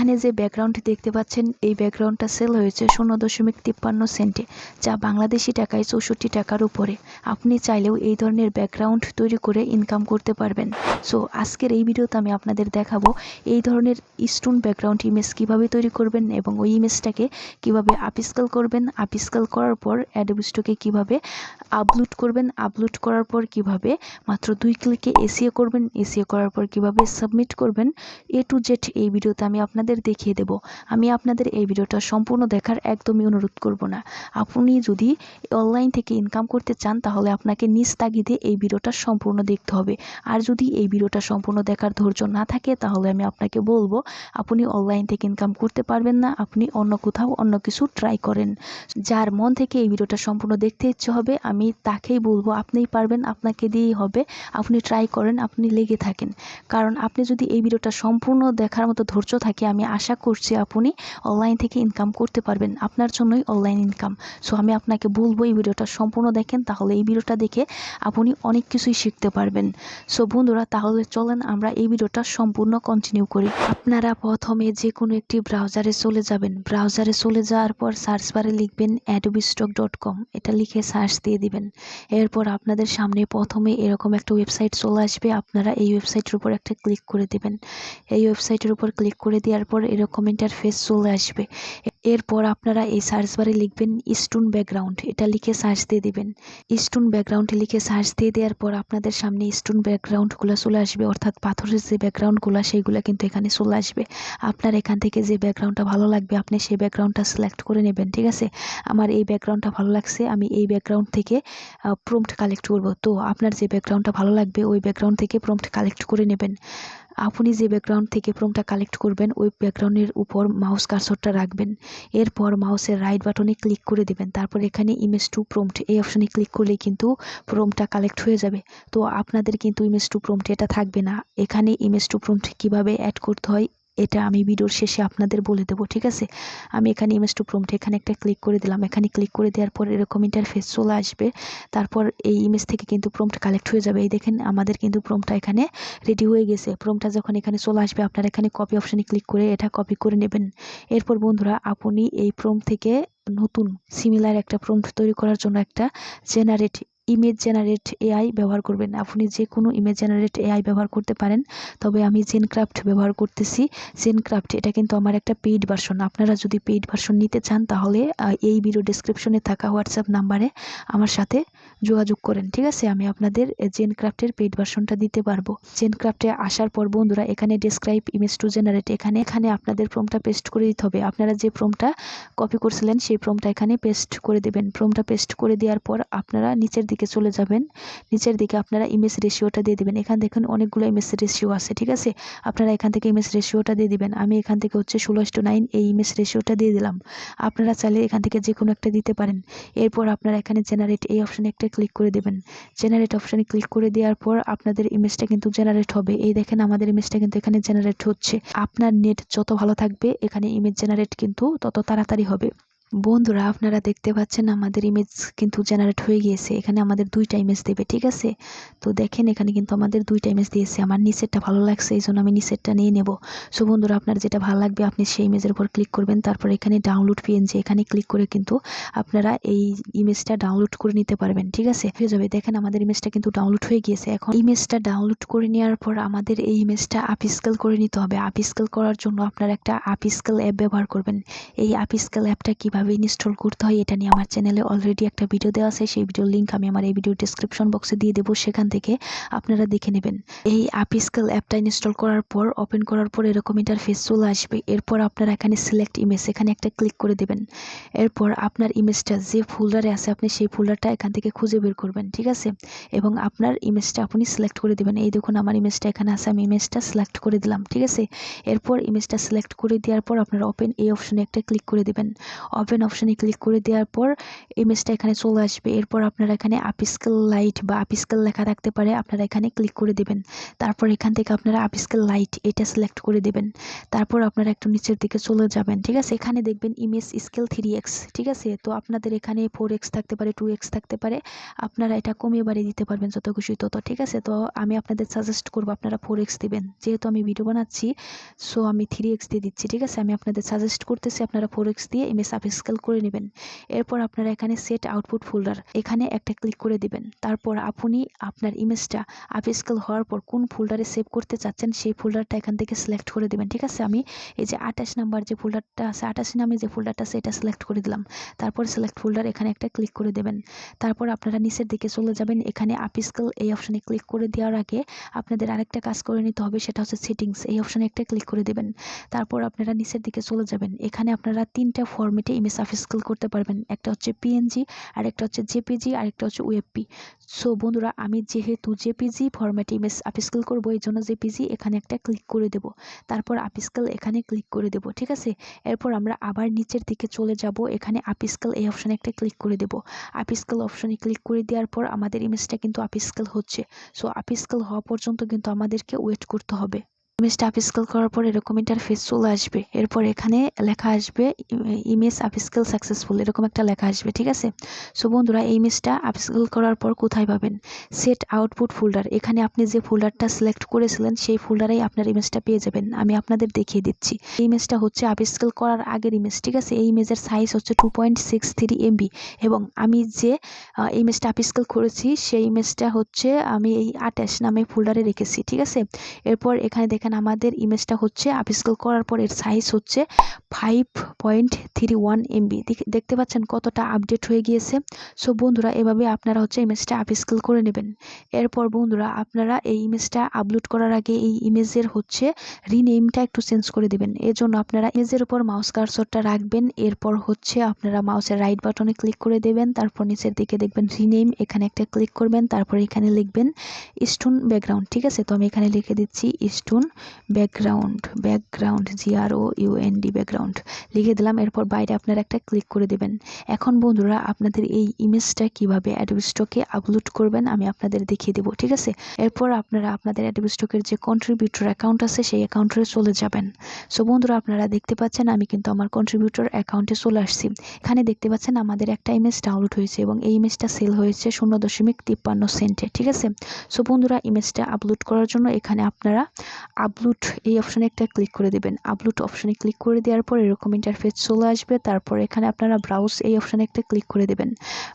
এখানে যে ব্যাকগ্রাউন্ডটি দেখতে পাচ্ছেন, এই ব্যাকগ্রাউন্ডটা সেল হয়েছে শূন্য দশমিক তিপ্পান্ন সেন্টে, যা বাংলাদেশি টাকায় চৌষট্টি টাকার উপরে। আপনি চাইলেও এই ধরনের ব্যাকগ্রাউন্ড তৈরি করে ইনকাম করতে পারবেন। সো আজকের এই ভিডিওতে আমি আপনাদের দেখাবো এই ধরনের স্টোন ব্যাকগ্রাউন্ড ইমেজ কীভাবে তৈরি করবেন এবং ওই ইমেজটাকে কীভাবে আপিস্কেল করবেন। আপিস্কেল করার পর অ্যাডোবি স্টকে কীভাবে আপলোড করবেন আপলোড করার পর কীভাবে মাত্র দুই ক্লিকে এসিও করবেন এসিও করার পর কীভাবে সাবমিট করবেন। এ টু জেড এই ভিডিওতে আমি আপনাদের দেখিয়ে দেব। আমি আপনাদের এই ভিডিওটা সম্পূর্ণ দেখার একদমই অনুরোধ করব না। আপনি যদি অনলাইন থেকে ইনকাম করতে চান, তাহলে আপনাকে নিজ তাগিদে এই ভিডিওটা সম্পূর্ণ দেখতে হবে। আর যদি এই ভিডিওটা সম্পূর্ণ দেখার ধৈর্য না থাকে, তাহলে আমি আপনাকে বলব, আপনি অনলাইন থেকে ইনকাম করতে পারবেন না, আপনি অন্য কোথাও অন্য কিছু ট্রাই করেন। যার মন থেকে এই ভিডিওটা সম্পূর্ণ দেখতে ইচ্ছে হবে, আমি তাকেই বলব, আপনিই পারবেন, আপনাকে দিয়েই হবে। আপনি ট্রাই করেন, আপনি লেগে থাকেন। কারণ আপনি যদি এই ভিডিওটা সম্পূর্ণ দেখার মতো ধৈর্য থাকে, আমি আশা করছি আপনি অনলাইন থেকে ইনকাম করতে পারবেন। আপনার জন্যই অনলাইন ইনকাম সো আমি আপনাকে বলব এই ভিডিওটা সম্পূর্ণ দেখেন, তাহলে এই ভিডিওটা দেখে আপনি অনেক কিছুই শিখতে পারবেন। সো বন্ধুরা, তাহলে চলেন আমরা এই ভিডিওটা সম্পূর্ণ কন্টিনিউ করি। আপনারা প্রথমে যে কোনো একটি ব্রাউজারে চলে যাবেন। ব্রাউজারে চলে যাওয়ার পর সার্চ বারে লিখবেন অ্যাডোবি স্টক ডট কম এটা লিখে সার্চ দিয়ে দিবেন। এরপর আপনাদের সামনে প্রথমে এরকম একটা ওয়েবসাইট চলে আসবে। আপনারা এই ওয়েবসাইটের উপর একটা ক্লিক করে দেবেন। এই ওয়েবসাইটের উপর ক্লিক করে দেওয়ার পর এরকম ইন্টারফেস চলে আসবে। এরপর আপনারা এই সার্চ বারে লিখবেন স্টোন ব্যাকগ্রাউন্ড এটা লিখে সার্চ দিয়ে দিবেন। স্টোন ব্যাকগ্রাউন্ড লিখে সার্চ দিয়ে দেওয়ার পর আপনাদের সামনে স্টোন ব্যাকগ্রাউন্ডগুলো চলে আসবে। অর্থাৎ পাথরের যে ব্যাকগ্রাউন্ডগুলো সেইগুলো কিন্তু এখানে চলে আসবে। আপনার এখান থেকে যে ব্যাকগ্রাউন্ডটা ভালো লাগবে, আপনি সেই ব্যাকগ্রাউন্ডটা সিলেক্ট করে নেবেন, ঠিক আছে? আমার এই ব্যাকগ্রাউন্ডটা ভালো লাগছে, আমি এই ব্যাকগ্রাউন্ড থেকে প্রম্পট কালেক্ট করব। তো আপনার যে ব্যাকগ্রাউন্ডটা ভালো লাগবে, ওই ব্যাকগ্রাউন্ড থেকে প্রম্পট কালেক্ট করে নেবেন। আপনি যে ব্যাকগ্রাউন্ড থেকে প্রমটা কালেক্ট করবেন, ওই ব্যাকগ্রাউন্ডের উপর মাউস কার্সরটা রাখবেন। এরপর মাউসের রাইট বাটনে ক্লিক করে দেবেন। তারপর এখানে ইমেজ টু প্রম্পট এই অপশানে ক্লিক করলে কিন্তু প্রমটা কালেক্ট হয়ে যাবে। তো আপনাদের কিন্তু ইমেজ টু প্রম্পট এটা থাকবে না। এখানে ইমেজ টু প্রম্পট কীভাবে অ্যাড করতে হয় এটা আমি ভিডিওর শেষে আপনাদের বলে দেবো, ঠিক আছে? আমি এখানে ইমেজ টু প্রম্পট এখানে একটা ক্লিক করে দিলাম। এখানে ক্লিক করে দেওয়ার পর এরকম ইন্টারফেস চলে আসবে। তারপর এই ইমেজ থেকে কিন্তু প্রম্পট কালেক্ট হয়ে যাবে। এই দেখেন, আমাদের কিন্তু প্রম্পটটা এখানে রেডি হয়ে গেছে। প্রম্পটটা যখন এখানে চলে আসবে, আপনারা এখানে কপি অপশানে ক্লিক করে এটা কপি করে নেবেন। এরপর বন্ধুরা, আপনি এই প্রম্পট থেকে নতুন সিমিলার একটা প্রম্পট তৈরি করার জন্য একটা জেনারেট ইমেজ জেনারেট এআই ব্যবহার করবেন। আপনি যে কোনো ইমেজ জেনারেট এআই ব্যবহার করতে পারেন। তবে আমি জেনক্রাফট ব্যবহার করতেছি। জেনক্রাফট এটা কিন্তু আমার একটা পেইড ভার্সন আপনারা যদি পেইড ভার্সন নিতে চান, তাহলে এই ভিডিও ডিসক্রিপশনে থাকা হোয়াটসঅ্যাপ নাম্বারে আমার সাথে যোগাযোগ করেন। ঠিক আছে? আমি আপনাদের জেনক্রাফটের পেইড ভার্সনটা দিতে পারব। জেনক্রাফটে আসার পর, বন্ধুরা, এখানে ডেসক্রাইব ইমেজ টু জেনারেট এখানে এখানে আপনাদের প্রমটা পেস্ট করে দিতে হবে। আপনারা যে প্রমটা কপি করছিলেন, সেই প্রমটা এখানে পেস্ট করে দেবেন। প্রমটা পেস্ট করে দেওয়ার পর, আপনারা নিচের দিকে চলে যাবেন। নিচের দিকে আপনারা ইমেজ রেশিওটা দিয়ে দেবেন। এখান দেখুন অনেকগুলো ইমেজ রেশিও আছে, ঠিক আছে? আপনারা এখান থেকে ইমেজ রেশিওটা দিয়ে দিবেন। আমি এখান থেকে হচ্ছে ষোলো টু নাইন এই ইমেজ রেশিওটা দিয়ে দিলাম। আপনারা চাইলে এখান থেকে যে কোনো একটা দিতে পারেন। এরপর আপনারা এখানে জেনারেট এই অপশানে একটা ক্লিক করে দেবেন। জেনারেট অপশানে ক্লিক করে দেওয়ার পর আপনাদের ইমেজটা কিন্তু জেনারেট হবে। এই দেখেন আমাদের ইমেজটা কিন্তু এখানে জেনারেট হচ্ছে। আপনার নেট যত ভালো থাকবে, এখানে ইমেজ জেনারেট কিন্তু তত তাড়াতাড়ি হবে। বন্ধুরা, আপনারা দেখতে পাচ্ছেন আমাদের ইমেজ কিন্তু জেনারেট হয়ে গিয়েছে। এখানে আমাদের দুইটা ইমেজ দেবে, ঠিক আছে? তো দেখেন, এখানে কিন্তু আমাদের দুইটা ইমেজ দিয়েছে। আমার নিচেরটা ভালো লাগছে এই জন্য আমি নিচেরটা নিয়ে নেব। সো বন্ধুরা, আপনার যেটা ভালো লাগবে, আপনি সেই ইমেজের উপর ক্লিক করবেন। তারপর এখানে ডাউনলোড পিএনজি এখানে ক্লিক করে কিন্তু আপনারা এই ইমেজটা ডাউনলোড করে নিতে পারবেন, ঠিক আছে? হয়ে যাবে। দেখেন, আমাদের ইমেজটা কিন্তু ডাউনলোড হয়ে গিয়েছে। এখন ইমেজটা ডাউনলোড করে নেওয়ার পর আমাদের এই ইমেজটা আপিস্কেল করে নিতে হবে। আপিস্কেল করার জন্য আপনারা একটা আপিস্কেল অ্যাপ ব্যবহার করবেন। এই আপিস্কেল অ্যাপটা কীভাবে কীভাবে ইনস্টল করতে হয় এটা নিয়ে আমার চ্যানেলে অলরেডি একটা ভিডিও দেওয়া আছে। সেই ভিডিওর লিঙ্ক আমি আমার এই ভিডিও ডিসক্রিপশন বক্সে দিয়ে দেবো। সেখান থেকে আপনারা দেখে নেবেন। এই আপিস্কেল অ্যাপটা ইনস্টল করার পর ওপেন করার পর এরকম ইন্টারফেস চলে আসবে। এরপর আপনারা এখানে সিলেক্ট ইমেজ এখানে একটা ক্লিক করে দেবেন। এরপর আপনার ইমেজটা যে ফোল্ডারে আছে, আপনি সেই ফোল্ডারটা এখান থেকে খুঁজে বের করবেন, ঠিক আছে? এবং আপনার ইমেজটা আপনি সিলেক্ট করে দেবেন। এই দেখুন, আমার ইমেজটা এখানে আছে। আমি ইমেজটা সিলেক্ট করে দিলাম, ঠিক আছে? এরপর ইমেজটা সিলেক্ট করে দেওয়ার পর আপনারা ওপেন এই অপশনে একটা ক্লিক করে দেবেন। ওপেন অপশানে ক্লিক করে দেওয়ার পর ইমেজটা এখানে চলে আসবে। এরপর আপনারা এখানে আপিস্কেল লাইট বা আপিস্কেল লেখা থাকতে পারে, আপনারা এখানে ক্লিক করে দেবেন। তারপর এখান থেকে আপনারা আপিস্কেল লাইট এটা সিলেক্ট করে দেবেন। তারপর আপনারা একটু নিচের দিকে চলে যাবেন, ঠিক আছে? এখানে দেখবেন ইমেজ স্কেল থ্রি এক্স ঠিক আছে? তো আপনাদের এখানে ফোর এক্স থাকতে পারে টু এক্স থাকতে পারে। আপনারা এটা কমিয়ে বাড়িয়ে দিতে পারবেন যত খুশি তত, ঠিক আছে? তো আমি আপনাদের সাজেস্ট করব আপনারা ফোর এক্স দেবেন। যেহেতু আমি ভিডিও বানাচ্ছি সো আমি থ্রি এক্স দিয়ে দিচ্ছি, ঠিক আছে? আমি আপনাদের সাজেস্ট করতেছি আপনারা ফোর এক্স দিয়ে ইমেজ আপস্কেল করে নেবেন। এরপর আপনারা এখানে সেট আউটপুট ফোল্ডার এখানে একটা ক্লিক করে দিবেন। তারপর আপনি আপনার ইমেজটা আপস্কেল হওয়ার পর কোন ফোল্ডারে সেভ করতে চাচ্ছেন সেই ফোল্ডারটা এখান থেকে সিলেক্ট করে দেবেন। ঠিক আছে? আমি এই যে আঠাশ নাম্বার যে ফোল্ডারটা আছে, আঠাশ নামে যে ফোল্ডারটা আছে, এটা সিলেক্ট করে দিলাম। তারপর সিলেক্ট ফোল্ডার এখানে একটা ক্লিক করে দেবেন। তারপর আপনারা নিচের দিকে চলে যাবেন। এখানে আপস্কেল এই অপশানে ক্লিক করে দেওয়ার আগে আপনাদের আরেকটা কাজ করে নিতে হবে, সেটা হচ্ছে সেটিংস এই অপশানে একটা ক্লিক করে দেবেন। তারপর আপনারা নিচের দিকে চলে যাবেন। এখানে আপনারা তিনটা ফরম্যাটে ইমেজ আপস্কেল করতে পারবেন। একটা হচ্ছে পিএনজি আর একটা হচ্ছে জেপিজি আর একটা হচ্ছে ওয়েবপি সো বন্ধুরা, আমি যেহেতু জেপিজি ফরম্যাটে ইমেজ আপস্কেল করব, এই জন্য জেপিজি এখানে একটা ক্লিক করে দেব। তারপর আপস্কেল এখানে ক্লিক করে দেব, ঠিক আছে? এরপর আমরা আবার নিচের দিকে চলে যাব, এখানে আপস্কেল এই অপশানে একটা ক্লিক করে দেব। আপস্কেল অপশানে ক্লিক করে দেওয়ার পর আমাদের ইমেজটা কিন্তু আপস্কেল হচ্ছে। সো আপস্কেল হওয়া পর্যন্ত কিন্তু আমাদেরকে ওয়েট করতে হবে। ইমেজটা আপস্কেল করার পর এরকম ইন্টারফেস চলে আসবে। এরপর এখানে লেখা আসবে ইমেজ আপস্কেল সাকসেসফুল এরকম একটা লেখা আসবে, ঠিক আছে? সো বন্ধুরা, এই ইমেজটা আপস্কেল করার পর কোথায় পাবেন? সেট আউটপুট ফোল্ডার এখানে আপনি যে ফোল্ডারটা সিলেক্ট করেছিলেন, সেই ফোল্ডারেই আপনার ইমেজটা পেয়ে যাবেন। আমি আপনাদের দেখিয়ে দিচ্ছি। এই ইমেজটা হচ্ছে আপস্কেল করার আগের ইমেজ ঠিক আছে? এই ইমেজের সাইজ হচ্ছে two point six three MB এবং আমি যে ইমেজটা আপস্কেল করেছি, সেই ইমেজটা হচ্ছে আমি এই আটাশ নামে ফোল্ডারে রেখেছি, ঠিক আছে? এরপর এখানে দেখেন আমাদের ইমেজটা হচ্ছে আপস্কেল করার পর এর সাইজ হচ্ছে five point three one MB দেখতে পাচ্ছেন কতটা আপডেট হয়ে গিয়েছে। সো বন্ধুরা, এভাবে আপনারা হচ্ছে ইমেজটা আপস্কেল করে নেবেন। এরপর বন্ধুরা, আপনারা এই ইমেজটা আপলোড করার আগে এই ইমেজের হচ্ছে রিনেমটা একটু চেঞ্জ করে দেবেন। এর জন্য আপনারা ইমেজের উপর মাউস কার্সরটা রাখবেন। এরপর হচ্ছে আপনারা মাউসের রাইট বাটনে ক্লিক করে দেবেন। তারপর নিচের দিকে দেখবেন রিনেম এখানে একটা ক্লিক করবেন। তারপর এখানে লিখবেন স্টোন ব্যাকগ্রাউন্ড ঠিক আছে? তো আমি এখানে লিখে দিচ্ছি stone background background G R O U N D background. লিখে দিলাম, এরপর বাইরে আপনারা একটা ক্লিক করে দেবেন। এখন বন্ধুরা, আপনাদের এই ইমেজটা কীভাবে অ্যাডোবি স্টকে আপলোড করবেন, আমি আপনাদের দেখিয়ে দেবো, ঠিক আছে? এরপর আপনারা আপনাদের অ্যাডোবি স্টকের যে কন্ট্রিবিউটর অ্যাকাউন্ট আছে, সেই অ্যাকাউন্টে চলে যাবেন। সো বন্ধুরা, আপনারা দেখতে পাচ্ছেন, আমি কিন্তু আমার কন্ট্রিবিউটর অ্যাকাউন্টে চলে আসছি। এখানে দেখতে পাচ্ছেন, আমাদের একটা ইমেজ ডাউনলোড হয়েছে এবং এই ইমেজটা সেল হয়েছে শূন্য দশমিক তিপ্পান্ন সেন্টে ঠিক আছে? সো বন্ধুরা ইমেজটা আপলোড করার জন্য এখানে আপনারা আপলোড এই অপশানে একটা ক্লিক করে দেবেন। আপলোড অপশানে ক্লিক করে দেওয়ার পর এরকম ইন্টারফেস চলে আসবে। তারপর এখানে আপনারা ব্রাউজ এই অপশানে একটা ক্লিক করে দেবেন।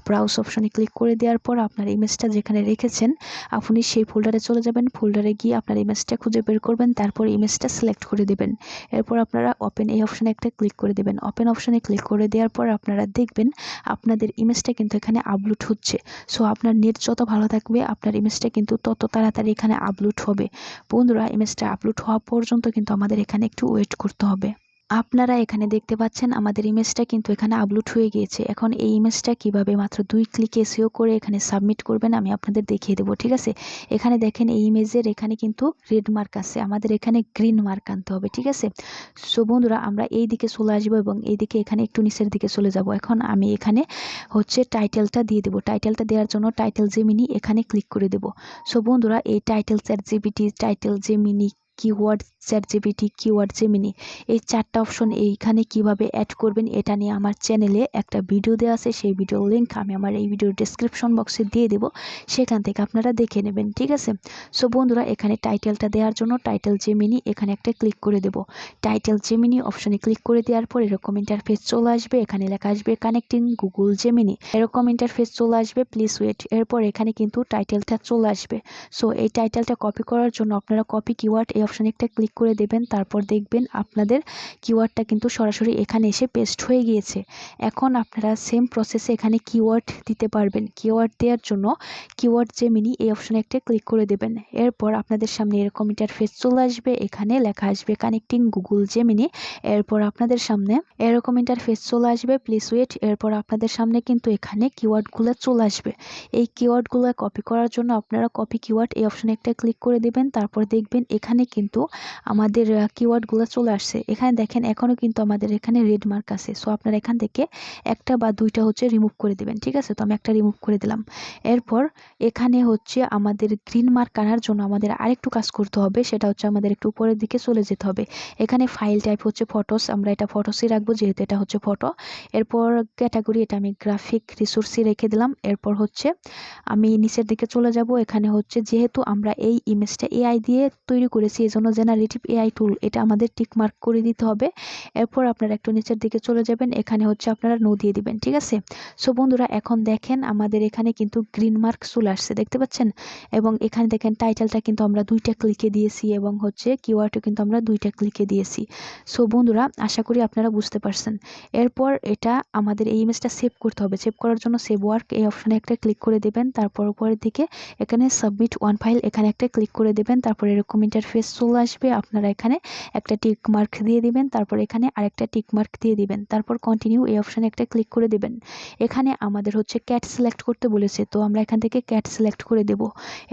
ব্রাউজ অপশানে ক্লিক করে দেওয়ার পর আপনার ইমেজটা যেখানে রেখেছেন, আপনি সেই ফোল্ডারে চলে যাবেন। ফোল্ডারে গিয়ে আপনার ইমেজটা খুঁজে বের করবেন। তারপর ইমেজটা সিলেক্ট করে দেবেন। এরপর আপনারা ওপেন এই অপশানে একটা ক্লিক করে দেবেন। ওপেন অপশানে ক্লিক করে দেওয়ার পর আপনারা দেখবেন আপনাদের ইমেজটা কিন্তু এখানে আপলোড হচ্ছে। সো আপনার নেট যত ভালো থাকবে, আপনার ইমেজটা কিন্তু তত তাড়াতাড়ি এখানে আপলোড হবে। বন্ধুরা ইমেজটা আপলোড হওয়া পর্যন্ত কিন্তু আমাদের এখানে একটু ওয়েট করতে হবে। আপনারা এখানে দেখতে পাচ্ছেন আমাদের ইমেজটা কিন্তু এখানে আপলোড হয়ে গিয়েছে। এখন এই ইমেজটা কীভাবে মাত্র দুই ক্লিকে এসিও করে এখানে সাবমিট করবেন আমি আপনাদের দেখিয়ে দেবো, ঠিক আছে? এখানে দেখেন এই ইমেজের এখানে কিন্তু রেড মার্ক আছে। আমাদের এখানে গ্রিন মার্ক আনতে হবে, ঠিক আছে? সো বন্ধুরা, আমরা এই দিকে চলে আসব এবং এই দিকে এখানে একটু নিচের দিকে চলে যাব। এখন আমি এখানে হচ্ছে টাইটেলটা দিয়ে দেবো। টাইটেলটা দেওয়ার জন্য টাইটেল জেমিনি এখানে ক্লিক করে দেবো। সো বন্ধুরা, এই title chat GPT title Gemini keyword chat GPT keyword Gemini এই চারটা অপশন এইখানে কীভাবে অ্যাড করবেন এটা নিয়ে আমার চ্যানেলে একটা ভিডিও দেওয়া আছে, সেই ভিডিওর লিঙ্ক আমি আমার এই ভিডিওর ডিসক্রিপশন বক্সে দিয়ে দেবো, সেখান থেকে আপনারা দেখে নেবেন, ঠিক আছে? সো বন্ধুরা, এখানে টাইটেলটা দেওয়ার জন্য টাইটেল জেমিনি এখানে একটা ক্লিক করে দেবো। টাইটেল জেমিনি অপশনে ক্লিক করে দেওয়ার পর এরকম ইন্টারফেস চলে আসবে, এখানে লেখা আসবে কানেক্টিং গুগল জেমিনি এরকম ইন্টারফেস চলে আসবে প্লিজ ওয়েট এরপর এখানে কিন্তু টাইটেলটা চলে আসবে। সো এই টাইটেলটা কপি করার জন্য আপনারা কপি কিওয়ার্ড এই অপশানে একটা ক্লিক করে দেবেন, তারপর দেখবেন আপনাদের কিওয়ার্ডটা কিন্তু সরাসরি এখানে এসে পেস্ট হয়ে গিয়েছে। এখন আপনারা সেম প্রসেসে এখানে কিওয়ার্ড দিতে পারবেন। কিওয়ার্ড দেওয়ার জন্য কিওয়ার্ড জেমিনি এই অপশানে একটা ক্লিক করে দেবেন। এরপর আপনাদের সামনে এরকম ইন্টারফেস চলে আসবে, এখানে লেখা আসবে কানেক্টিং গুগল জেমিনি এরপর আপনাদের সামনে এরকম ইন্টারফেস চলে আসবে প্লিজ ওয়েট এরপর আপনাদের সামনে কিন্তু এখানে কিওয়ার্ডগুলো চলে আসবে। এই কিওয়ার্ডগুলো কপি করার জন্য আপনারা কপি কিওয়ার্ড এই অপশানে একটা ক্লিক করে দেবেন, তারপর দেখবেন এখানে কিন্তু আমাদের কিওয়ার্ডগুলো চলে আসছে। এখানে দেখেন এখনও কিন্তু আমাদের এখানে রেড মার্ক আছে। সো আপনারা এখান থেকে একটা বা দুইটা হচ্ছে রিমুভ করে দেবেন, ঠিক আছে? তো আমি একটা রিমুভ করে দিলাম। এরপর এখানে হচ্ছে আমাদের গ্রিন মার্ক আনার জন্য আমাদের আরেকটু কাজ করতে হবে। সেটা হচ্ছে আমাদের একটু উপরের দিকে চলে যেতে হবে। এখানে ফাইল টাইপ হচ্ছে ফটোস আমরা এটা ফটোসই রাখব, যেহেতু এটা হচ্ছে ফটো এরপর ক্যাটাগরি এটা আমি গ্রাফিক রিসোর্সই রেখে দিলাম। এরপর হচ্ছে আমি নিচের দিকে চলে যাব। এখানে হচ্ছে যেহেতু আমরা এই ইমেজটা এআই দিয়ে তৈরি করেছি এই জন্য জেনারেটিভ এআই টুল এটা আমাদের টিক মার্ক করে দিতে হবে। এরপর আপনারা একটু নিচের দিকে চলে যাবেন, এখানে হচ্ছে আপনারা নো দিয়ে দিবেন, ঠিক আছে? সো বন্ধুরা, এখন দেখেন আমাদের এখানে কিন্তু গ্রিন মার্ক চলে আসছে, দেখতে পাচ্ছেন? এবং এখানে দেখেন টাইটেলটা কিন্তু আমরা দুইটা ক্লিকে দিয়েছি এবং হচ্ছে কিওয়ার্ডও কিন্তু আমরা দুইটা ক্লিকে দিয়েছি। সো বন্ধুরা, আশা করি আপনারা বুঝতে পারছেন। এরপর এটা আমাদের এই ইমেজটা সেভ করতে হবে। সেভ করার জন্য সেভ ওয়ার্ক এই অপশানে একটা ক্লিক করে দেবেন, তারপর উপরের দিকে এখানে সাবমিট ওয়ান ফাইল এখানে একটা ক্লিক করে দেবেন, তারপর এরকম ইন্টারফেস চলে আসবে, আপনারা এখানে একটা টিক মার্ক দিয়ে দিবেন, তারপর এখানে আরেকটা টিক মার্ক দিয়ে দিবেন, তারপর কন্টিনিউ এই অপশানে একটা ক্লিক করে দেবেন। এখানে আমাদের হচ্ছে ক্যাট সিলেক্ট করতে বলেছে, তো আমরা এখান থেকে ক্যাট সিলেক্ট করে দেব।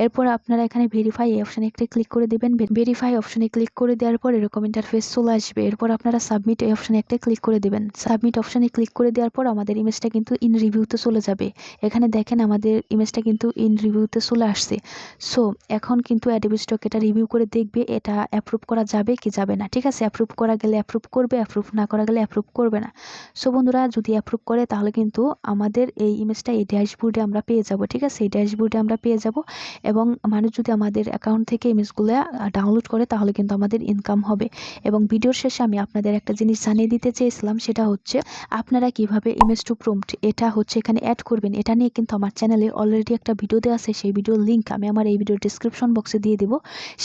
এরপর আপনারা এখানে ভেরিফাই এই অপশানে একটা ক্লিক করে দেবেন ভেরিফাই অপশানে ক্লিক করে দেওয়ার পর এরকম ইন্টারফেস চলে আসবে। এরপর আপনারা সাবমিট এই অপশানে একটা ক্লিক করে দেবেন। সাবমিট অপশানে ক্লিক করে দেওয়ার পর আমাদের ইমেজটা কিন্তু ইন রিভিউতে চলে যাবে। এখানে দেখেন আমাদের ইমেজটা কিন্তু ইন রিভিউতে চলে আসছে। সো এখন কিন্তু অ্যাডোবি স্টক এটা রিভিউ করে দেখবে এটা অ্যাপ্রুভ করা যাবে কি যাবে না? ঠিক আছে অ্যাপ্রুভ করা গেলে অ্যাপ্রুভ করবে অ্যাপ্রুভ না করা গেলে অ্যাপ্রুভ করবে না। সো বন্ধুরা, যদি অ্যাপ্রুভ করে তাহলে কিন্তু আমাদের এই ইমেজটা এই ড্যাশবোর্ডে আমরা পেয়ে যাব, ঠিক আছে? এই ড্যাশবোর্ডে আমরা পেয়ে যাব এবং মানুষ যদি আমাদের অ্যাকাউন্ট থেকে ইমেজগুলো ডাউনলোড করে তাহলে কিন্তু আমাদের ইনকাম হবে। এবং ভিডিওর শেষে আমি আপনাদের একটা জিনিস জানিয়ে দিতে চেয়েছিলাম, সেটা হচ্ছে আপনারা কীভাবে ইমেজ টু প্রম্পট এটা হচ্ছে এখানে অ্যাড করবেন, এটা নিয়ে কিন্তু আমার চ্যানেলে অলরেডি একটা ভিডিও দেওয়া আছে, সেই ভিডিওর লিঙ্ক আমি আমার এই ভিডিওর ডিসক্রিপশন বক্সে দিয়ে দেবো।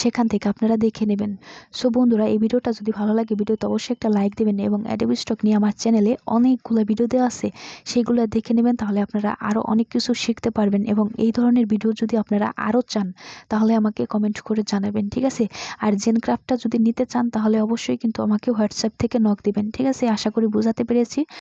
সেখান থেকে আপনারা দেখে নেবেন। সো বন্ধুরা, এই ভিডিওটা যদি ভালো লাগে, ভিডিওতে অবশ্যই একটা লাইক দেবেন এবং অ্যাডোবি স্টক নিয়ে আমার চ্যানেলে অনেকগুলো ভিডিও দেওয়া আছে, সেগুলো দেখে নেবেন, তাহলে আপনারা আরও অনেক কিছু শিখতে পারবেন এবং এই ধরনের ভিডিও যদি আপনারা আরও চান, তাহলে আমাকে কমেন্ট করে জানাবেন, ঠিক আছে? আর জেন ক্রাফটটা যদি নিতে চান, তাহলে অবশ্যই কিন্তু আমাকে হোয়াটসঅ্যাপ থেকে নক দেবেন, ঠিক আছে? আশা করি বোঝাতে পেরেছি।